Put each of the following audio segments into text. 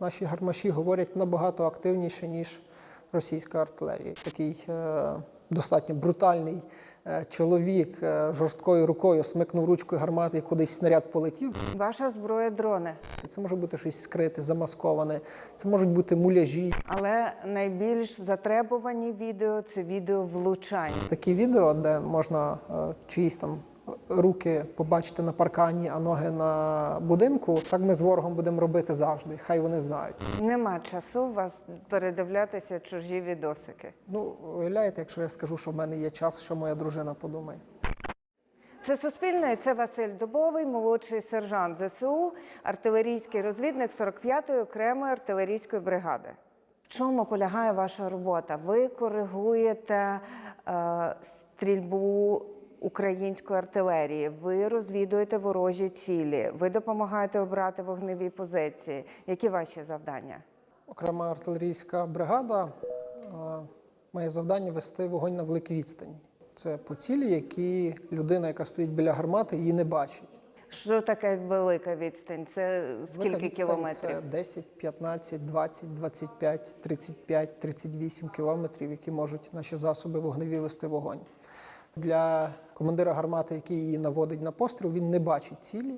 наші гармаші говорять набагато активніше, ніж російська артилерія. Такий е, достатньо брутальний е, чоловік е, жорсткою рукою смикнув ручкою гармати і кудись снаряд полетів. Ваша зброя дрони. Це може бути щось скрите, замасковане, це можуть бути муляжі. Але найбільш затребувані відео це відео влучань. Такі відео, де можна е, чиїсь там руки побачити на паркані, а ноги на будинку. Так ми з ворогом будемо робити завжди. Хай вони знають. Нема часу у вас передивлятися чужі відосики. Ну, уявляєте, якщо я скажу, що в мене є час, що моя дружина подумає. Це Суспільне, це Василь Дубовий, молодший сержант ЗСУ, артилерійський розвідник 45-ї окремої артилерійської бригади. В чому полягає ваша робота? Ви коригуєте е, стрільбу української артилерії, ви розвідуєте ворожі цілі, ви допомагаєте обрати вогневі позиції. Які ваші завдання? Окрема артилерійська бригада е, має завдання вести вогонь на великій відстані. Це по цілі, які людина, яка стоїть біля гармати, її не бачить. Що таке велика відстань? Це Велика скільки відстань кілометрів? Це 10, 15, 20, 25, 35, 38 кілометрів, які можуть наші засоби вогневі вести вогонь. Для командира гармати, який її наводить на постріл, він не бачить цілі.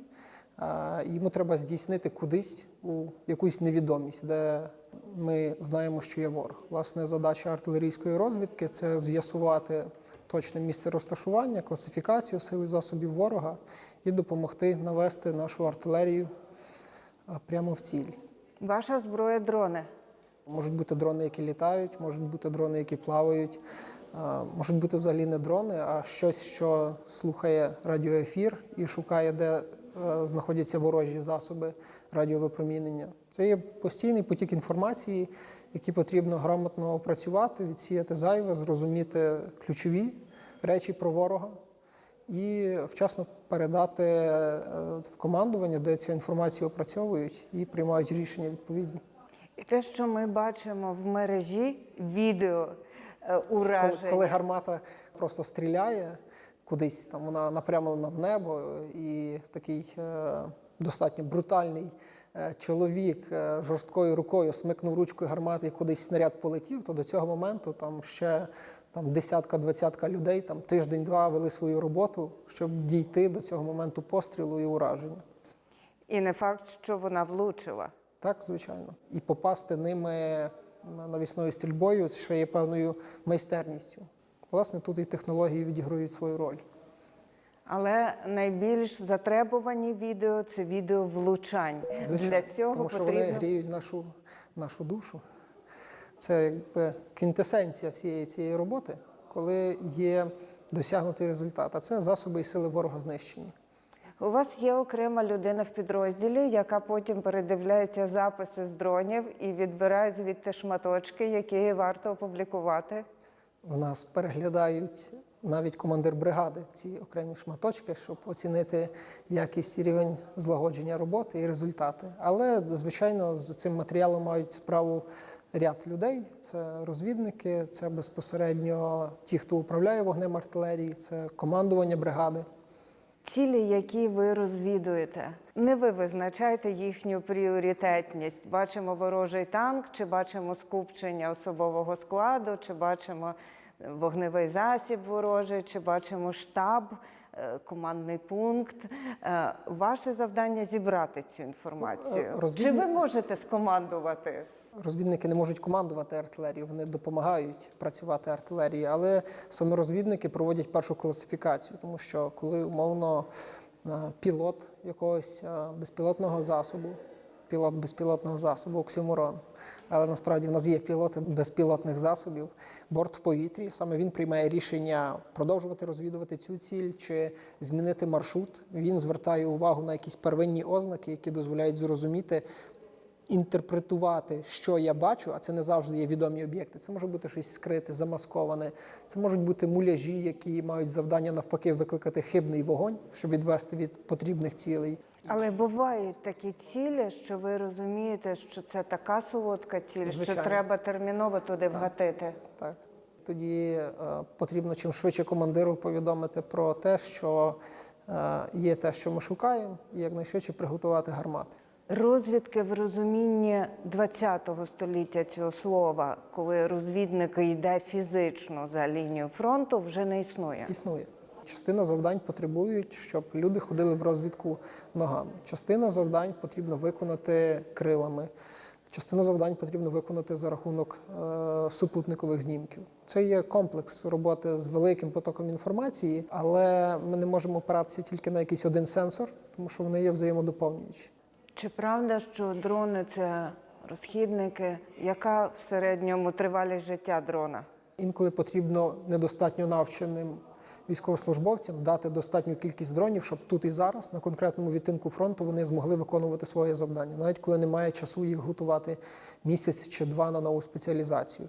Йому треба здійснити кудись у якусь невідомість, де ми знаємо, що є ворог. Власне, задача артилерійської розвідки це з'ясувати точне місце розташування, класифікацію сил і засобів ворога і допомогти навести нашу артилерію прямо в ціль. Ваша зброя дрони. Можуть бути дрони, які літають, можуть бути дрони, які плавають, можуть бути взагалі не дрони, а щось, що слухає радіоефір і шукає, де е, знаходяться ворожі засоби радіовипромінення. Це є постійний потік інформації, який потрібно грамотно опрацювати, відсіяти зайве, зрозуміти ключові речі про ворога і вчасно передати е, в командування, де цю інформацію опрацьовують і приймають рішення відповідні. І те, що ми бачимо в мережі відео е, Коли, коли гармата просто стріляє кудись, там вона напрямлена в небо, і такий е, достатньо брутальний е, чоловік е, жорсткою рукою смикнув ручкою гармати і кудись снаряд полетів, то до цього моменту там ще там десятка-двадцятка людей там тиждень-два вели свою роботу, щоб дійти до цього моменту пострілу і ураження. І не факт, що вона влучила. Так, звичайно. І попасти ними навісною стрільбою ще є певною майстерністю. Власне, тут і технології відіграють свою роль. Але найбільш затребувані відео це відео влучань. Для цього тому що потрібно вони гріють нашу, нашу душу. Це якби квінтесенція всієї цієї роботи, коли є досягнутий результат. А це засоби і сили ворога знищені. У вас є окрема людина в підрозділі, яка потім передивляється записи з дронів і відбирає звідти шматочки, які варто опублікувати. В нас переглядають навіть командир бригади ці окремі шматочки, щоб оцінити якість і рівень злагодження роботи і результати. Але, звичайно, з цим матеріалом мають справу ряд людей: це розвідники, це безпосередньо ті, хто управляє вогнем артилерії, це командування бригади. Цілі, які ви розвідуєте, не ви визначаєте їхню пріоритетність. Бачимо ворожий танк, чи бачимо скупчення особового складу, чи бачимо е, вогневий засіб ворожий, чи бачимо штаб, е, командний пункт. Е, Ваше завдання зібрати цю інформацію. Е, Чи ви можете скомандувати? Розвідники не можуть командувати артилерією, вони допомагають працювати артилерії, але саме розвідники проводять першу класифікацію, тому що коли умовно е, пілот якогось е, безпілотного засобу, пілот безпілотного засобу, оксюморон, але насправді в нас є пілоти безпілотних засобів, борт в повітрі. Саме він приймає рішення продовжувати розвідувати цю ціль чи змінити маршрут. Він звертає увагу на якісь первинні ознаки, які дозволяють зрозуміти інтерпретувати, що я бачу, а це не завжди є відомі об'єкти. Це може бути щось скрите, замасковане. Це можуть бути муляжі, які мають завдання навпаки викликати хибний вогонь, щоб відвести від потрібних цілей. Але бувають такі цілі, що ви розумієте, що це така солодка ціль, що треба терміново туди вгатити. Так тоді е, потрібно чим швидше командиру повідомити про те, що е, є те, що ми шукаємо, і якнайшвидше приготувати гармати. Розвідки в розумінні ХХ століття цього слова, коли розвідник йде фізично за лінію фронту, вже не існує. Існує. Частина завдань потребують, щоб люди ходили в розвідку ногами. Частина завдань потрібно виконати крилами. Частину завдань потрібно виконати за рахунок е, супутникових знімків. Це є комплекс роботи з великим потоком інформації, але ми не можемо опиратися тільки на якийсь один сенсор, тому що вони є взаємодоповнюючі. Чи правда, що дрони це розхідники? Яка в середньому тривалість життя дрона? Інколи потрібно недостатньо навченим військовослужбовцям дати достатню кількість дронів, щоб тут і зараз, на конкретному відтинку фронту, вони змогли виконувати своє завдання, навіть коли немає часу їх готувати місяць чи два на нову спеціалізацію.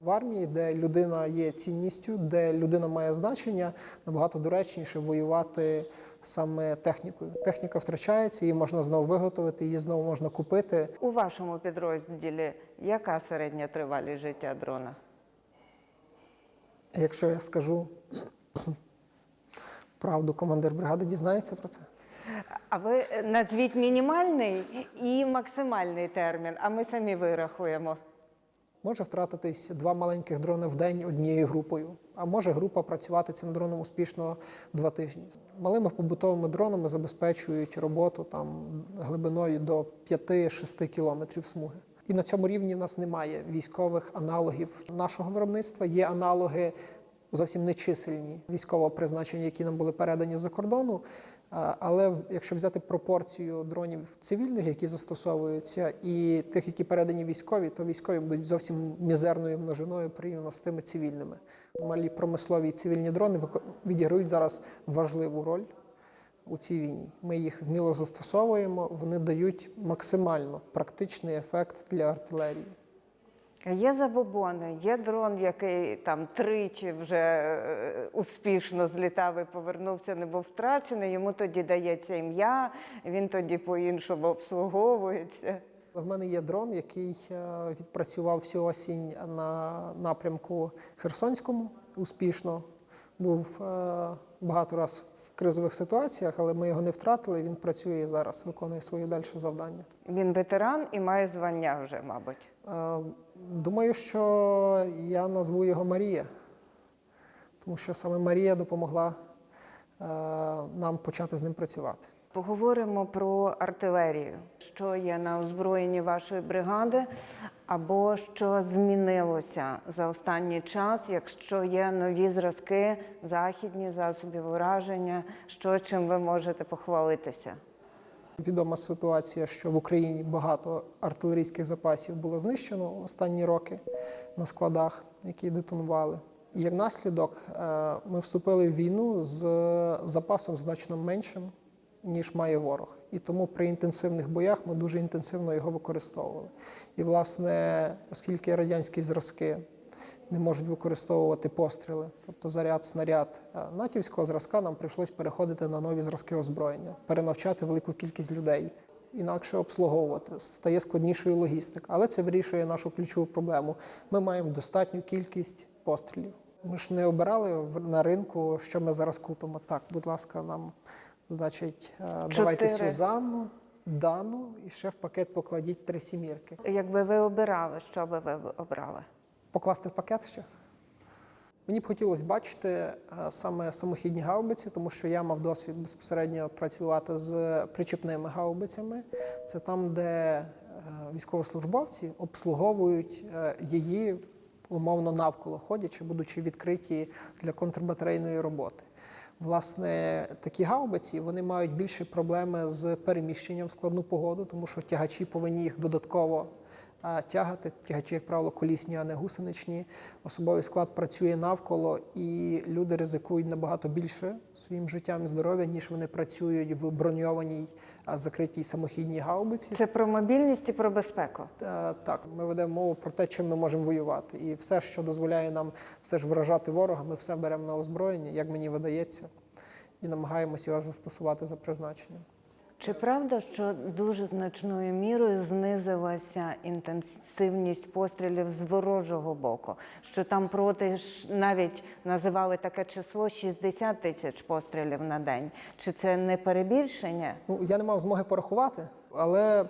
В армії, де людина є цінністю, де людина має значення, набагато доречніше воювати саме технікою. Техніка втрачається, її можна знову виготовити, її знову можна купити. У вашому підрозділі яка середня тривалість життя дрона? Якщо я скажу правду, командир бригади дізнається про це. А ви назвіть мінімальний і максимальний термін, а ми самі вирахуємо. Може втратитись два маленьких дрони в день однією групою, а може група працювати цим дроном успішно два тижні. Малими побутовими дронами забезпечують роботу там глибиною до 5-6 кілометрів смуги. І на цьому рівні в нас немає військових аналогів нашого виробництва. Є аналоги зовсім нечисельні військового призначення, які нам були передані з-за кордону. Але якщо взяти пропорцію дронів цивільних, які застосовуються, і тих, які передані військові, то військові будуть зовсім мізерною множиною порівняно з тими цивільними. Малі промислові і цивільні дрони відіграють зараз важливу роль у цій війні. Ми їх вміло застосовуємо, вони дають максимально практичний ефект для артилерії. Є забобони, є дрон, який там тричі вже е, успішно злітав і повернувся, не був втрачений. Йому тоді дається ім'я, він тоді по-іншому обслуговується. В мене є дрон, який е, відпрацював всю осінь на напрямку Херсонському успішно. Був е, багато раз в кризових ситуаціях, але ми його не втратили. Він працює і зараз, виконує свої далі завдання. Він ветеран і має звання вже, мабуть. Думаю, що я назву його Марія, тому що саме Марія допомогла е, нам почати з ним працювати. Поговоримо про артилерію, що є на озброєнні вашої бригади, або що змінилося за останній час, якщо є нові зразки, західні засобів ураження, що чим ви можете похвалитися? Відома ситуація, що в Україні багато артилерійських запасів було знищено останні роки на складах, які детонували. І як наслідок, е, ми вступили в війну з запасом значно меншим, ніж має ворог. І тому при інтенсивних боях ми дуже інтенсивно його використовували. І, власне, оскільки радянські зразки не можуть використовувати постріли, тобто заряд, снаряд е, натівського зразка, нам прийшлось переходити на нові зразки озброєння, перенавчати велику кількість людей, інакше обслуговувати. Стає складнішою логістика, але це вирішує нашу ключову проблему. Ми маємо достатню кількість пострілів. Ми ж не обирали на ринку, що ми зараз купимо. Так, будь ласка, нам, значить, е, давайте Чотири. Сюзанну, Дану і ще в пакет покладіть три сімірки. Якби ви обирали, що би ви обрали? Покласти в пакет ще? Мені б хотілося бачити е, саме самохідні гаубиці, тому що я мав досвід безпосередньо працювати з причіпними гаубицями. Це там, де е, військовослужбовці обслуговують е, її умовно навколо ходячи, будучи відкриті для контрбатарейної роботи. Власне, такі гаубиці вони мають більше проблеми з переміщенням в складну погоду, тому що тягачі повинні їх додатково тягати. Тягачі, як правило, колісні, а не гусеничні. Особовий склад працює навколо, і люди ризикують набагато більше своїм життям і здоров'ям, ніж вони працюють в броньованій а, закритій самохідній гаубиці. Це про мобільність і про безпеку. Так, ми ведемо мову про те, чим ми можемо воювати. І все, що дозволяє нам все ж вражати ворога, ми все беремо на озброєння, як мені видається, і намагаємося його застосувати за призначенням. Чи правда, що дуже значною мірою знизилася інтенсивність пострілів з ворожого боку? Що там проти навіть називали таке число 60 тисяч пострілів на день? Чи це не перебільшення? Ну, я не мав змоги порахувати, Але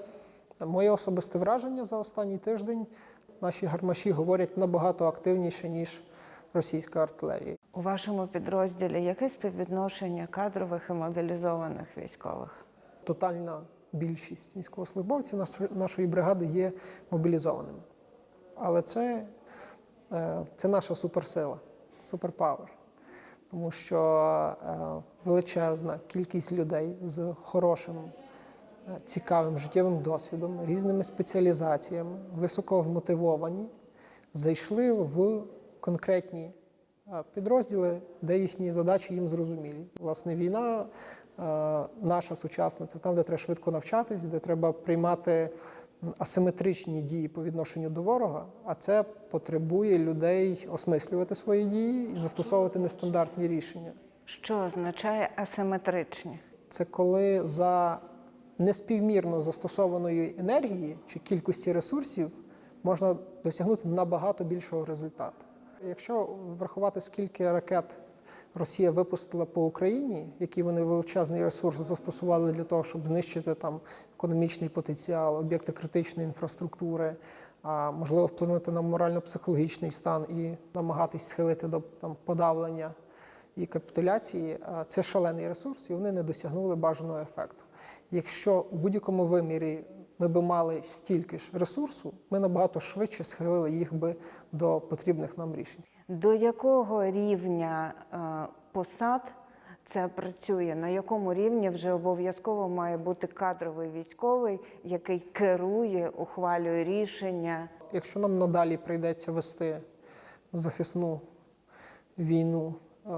моє особисте враження за останній тиждень наші гармаші говорять набагато активніше, ніж російська артилерія. У вашому підрозділі яке співвідношення кадрових і мобілізованих військових? Тотальна більшість військовослужбовців нашої- бригади є мобілізованими. Але це, е, це наша суперсила, суперпавер. Тому що е, величезна кількість людей з хорошим, е, цікавим життєвим досвідом, різними спеціалізаціями, високо вмотивовані, зайшли в конкретні підрозділи, де їхні задачі їм зрозумілі. Власне, війна наша сучасна це там, де треба швидко навчатись, де треба приймати асиметричні дії по відношенню до ворога, а це потребує людей осмислювати свої дії і застосовувати нестандартні рішення. Що означає асиметричні? Це коли за неспівмірно застосованої енергії чи кількості ресурсів можна досягнути набагато більшого результату. Якщо врахувати, скільки ракет Росія випустила по Україні, які вони величезний ресурс застосували для того, щоб знищити там економічний потенціал, об'єкти критичної інфраструктури, а можливо вплинути на морально-психологічний стан і намагатись схилити до там подавлення і капітуляції, це шалений ресурс, і вони не досягнули бажаного ефекту. Якщо у будь-якому вимірі ми би мали стільки ж ресурсу, ми набагато швидше схилили їх би до потрібних нам рішень. До якого рівня е, посад це працює? На якому рівні вже обов'язково має бути кадровий військовий, який керує, ухвалює рішення? Якщо нам надалі прийдеться вести захисну війну е,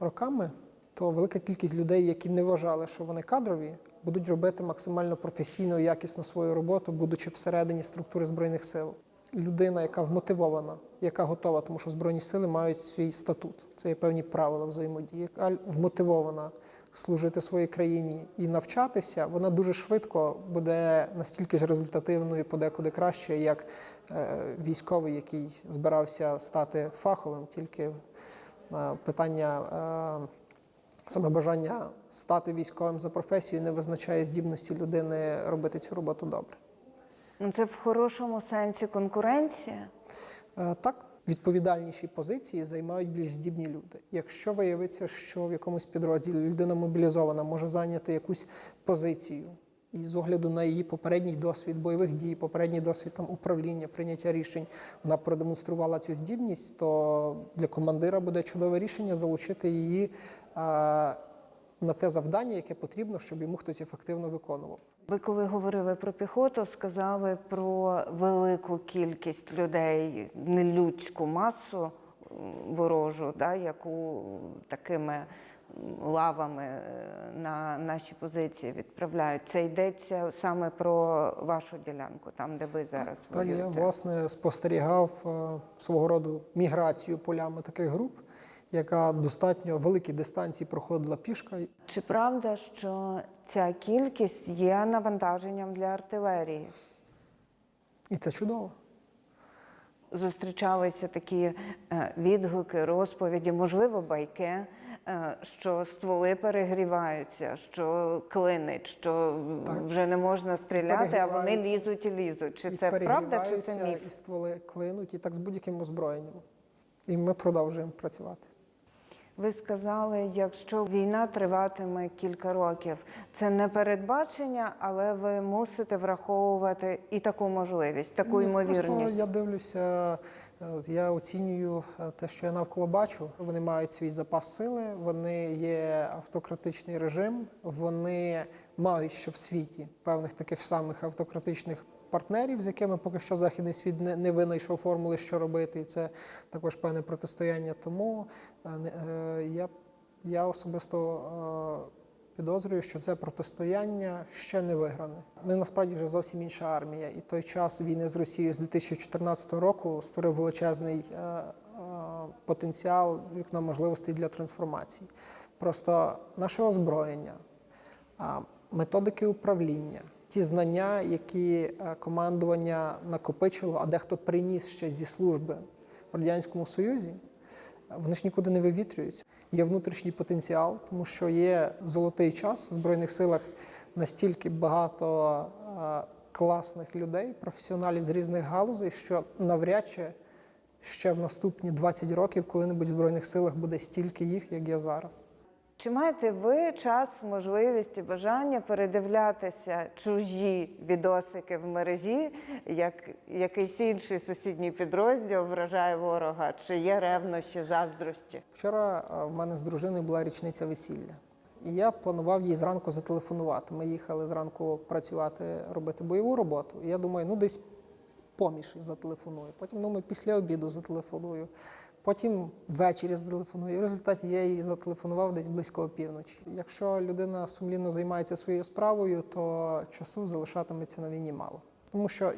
роками, то велика кількість людей, які не вважали, що вони кадрові, будуть робити максимально професійно і якісно свою роботу, будучи всередині структури збройних сил. Людина, яка вмотивована, яка готова, тому що збройні сили мають свій статут. Це є певні правила взаємодії. Яка вмотивована служити своїй країні і навчатися, вона дуже швидко буде настільки ж результативною, подекуди краще, як е, військовий, який збирався стати фаховим, тільки е, питання е, саме бажання стати військовим за професією не визначає здібності людини робити цю роботу добре. Ну, Це в хорошому сенсі конкуренція. Е, Так, відповідальніші позиції займають більш здібні люди. Якщо виявиться, що в якомусь підрозділі людина мобілізована може зайняти якусь позицію, і з огляду на її попередній досвід бойових дій, попередній досвід там управління, прийняття рішень, вона продемонструвала цю здібність, то для командира буде чудове рішення залучити її а, на те завдання, яке потрібно, щоб йому хтось ефективно виконував. Ви коли говорили про піхоту, сказали про велику кількість людей, нелюдську масу ворожу, да, яку такими лавами е, на наші позиції відправляють. Це йдеться саме про вашу ділянку, там де ви зараз Та я власне спостерігав е, свого роду міграцію полями таких груп, яка достатньо великі дистанції проходила пішка. Чи правда, що ця кількість є навантаженням для артилерії? І це чудово. зустрічалися такі е, відгуки, розповіді, можливо, байки, е, що стволи перегріваються, що клинить, що Так. вже не можна стріляти, а вони лізуть і лізуть. Чи І це правда, чи це міф? І стволи клинуть, і так з будь-яким озброєнням. І ми продовжуємо працювати. Ви сказали, якщо війна триватиме кілька років, це не передбачення, але ви мусите враховувати і таку можливість, таку Ні, ймовірність. Просто я дивлюся, е, я оцінюю е, те, що я навколо бачу. Вони мають свій запас сили, вони є автократичний режим, вони мають ще в світі певних таких самих автократичних партнерів, з якими поки що західний світ не, не винайшов формули, що робити, і це також певне протистояння. Тому е, е, я, я особисто. е, Підозрюю, що це протистояння ще не вигране. Ми насправді вже зовсім інша армія, і той час війни з Росією з 2014 року створив величезний потенціал вікно можливостей для трансформації. Просто наше озброєння, методики управління, ті знання, які е, командування накопичило, а дехто приніс ще зі служби в радянському союзі. Вони ж нікуди не вивітрюються. Є внутрішній потенціал, тому що є золотий час в збройних силах настільки багато е, класних людей, професіоналів з різних галузей, що навряд чи ще в наступні 20 років коли-небудь в Збройних силах буде стільки їх, як є зараз. Чи маєте ви час, можливість і бажання передивлятися чужі відосики в мережі, як якийсь інший сусідній підрозділ вражає ворога? Чи є ревнощі, заздрощі? Вчора е, в мене з дружиною була річниця весілля. І я планував їй зранку зателефонувати. Ми їхали зранку працювати, робити бойову роботу. І я думаю, ну десь поміж зателефоную. Потім думаю, після обіду зателефоную. Потім ввечері зателефоную. В результаті я їй зателефонував десь близько опівночі. Якщо людина сумлінно займається своєю справою, то часу залишатиметься на війні мало. Тому що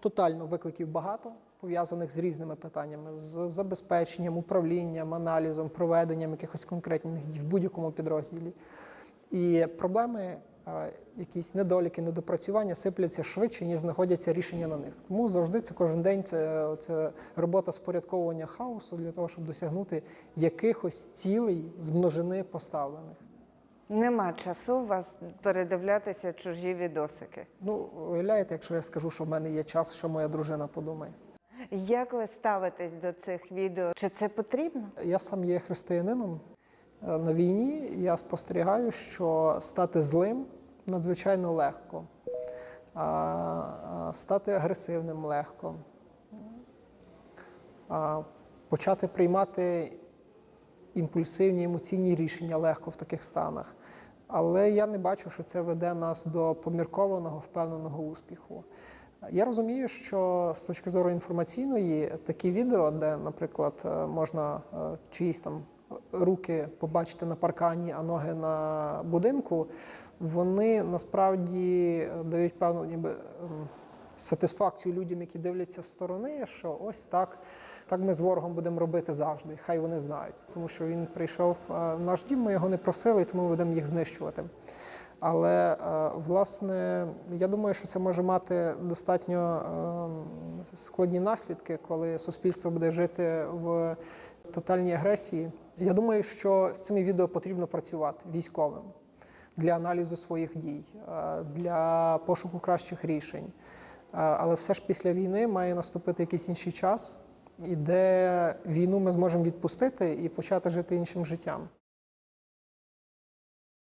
тотально викликів багато, пов'язаних з різними питаннями, з забезпеченням, управлінням, аналізом, проведенням якихось конкретних дій в будь-якому підрозділі. І проблеми, якісь недоліки, недопрацювання сипляться швидше, ніж знаходяться рішення на них. Тому завжди це кожен день це, це робота спорядковування хаосу для того, щоб досягнути якихось цілей з множини поставлених. Нема часу у вас передивлятися чужі відосики. Ну, уявляєте, якщо я скажу, що в мене є час, що моя дружина подумає. Як ви ставитесь до цих відео? Чи це потрібно? Я сам є християнином. Е, На війні я спостерігаю, що стати злим надзвичайно легко, а, а, стати агресивним легко, почати приймати імпульсивні емоційні рішення легко в таких станах. Але я не бачу, що це веде нас до поміркованого, впевненого успіху. Я розумію, що з точки зору інформаційної такі відео, де, наприклад, е, можна е, чиїсь там руки побачити на паркані, а ноги на будинку, вони насправді дають певну ніби ем, сатисфакцію людям, які дивляться з сторони, що ось так, так ми з ворогом будемо робити завжди. Хай вони знають, тому що він прийшов е, в наш дім, ми його не просили, тому ми будемо їх знищувати. Але е, власне я думаю, що це може мати достатньо е, складні наслідки, коли суспільство буде жити в тотальній агресії. Я думаю, що з цими відео потрібно працювати військовим для аналізу своїх дій, е, для пошуку кращих рішень. Е, Але все ж після війни має наступити якийсь інший час, і де війну ми зможемо відпустити і почати жити іншим життям.